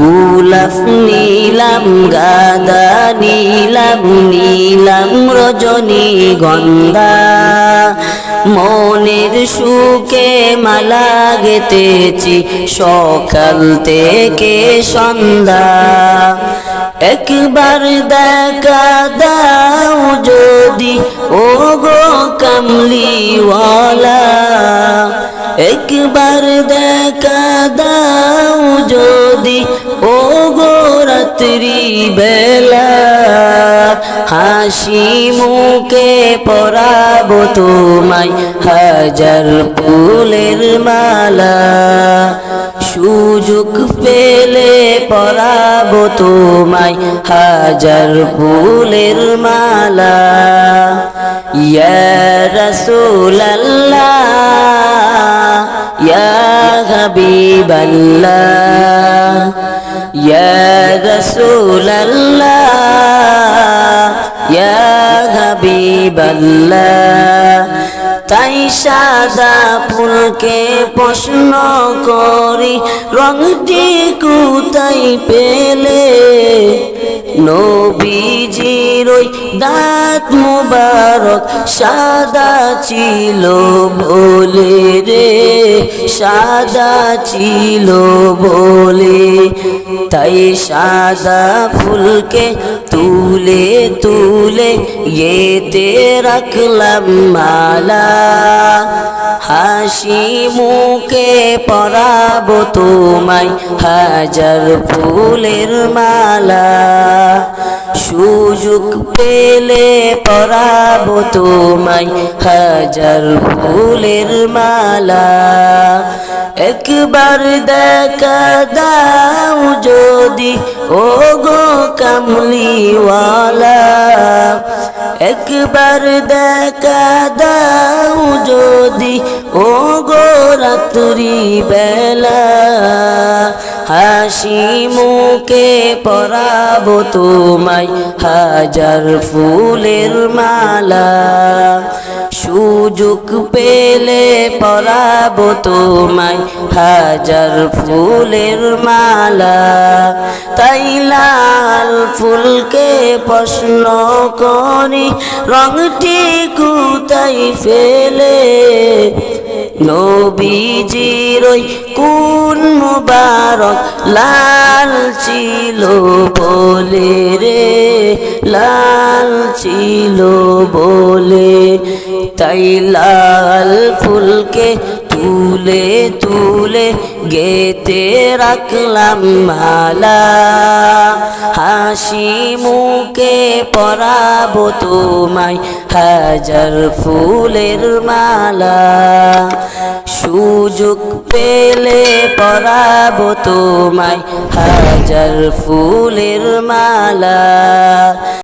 গোলাপ নীলাম, গাদা নীলাম নীলাম রজনী গন্ধা। মনের সুখে মালা গেতেছি সকাল থেকে সন্ধ্যা। একবার দেখা দাও যদি ও গো কামলিওয়ালা। একবার দেখা ও গো রাত্রি বেলা, হাসি মুখে পরাবো তোমায় হাজার ফুলের মালা। সুযোগ পেলে পরাবো তোমায় হাজার ফুলের মালা। ইয়া রসুল্লাহ ইয়া তাই সাদা ফুলকে প্রশ্ন করি রংটি কোথায় পেলে? নবীজির দাঁত মুবারক সাদা ছিল বলে রে, সাদা ছিল বলে। তাই সাদা ফুলকে তুলে তুলে এতে রাখলাম মালা। পরাবো তোমায় হাজার ফুলের মালা। সুযোগ পেলে পরাবো তোমায় হাজার ফুলের মালা। একবার দেখা দাও যদি ও গো কামলিওয়ালা। একবার দেখা দাও যদি ও গো রাত্রি বেলা হাসি মুখে পরাবো তোমায় হাজার ফুলের মালা। সুযোগ পেলে পরাবো তোমায় হাজার ফুলের মালা। তাই লাল ফুলকে প্রশ্ন করি রংটি কোথায় ফেলে? নবীজির ওই কোন মুবারক লাল ছিল বলে রে, লাল ছিল বলে। তাই লাল ফুলকে তুলে তুলে গেতে রাখলাম মালা। হাসি মুখে পরাবো তোমায় হাজার ফুলের মালা। সুযোগ পেলে পরাবো তোমায় হাজার ফুলের মালা।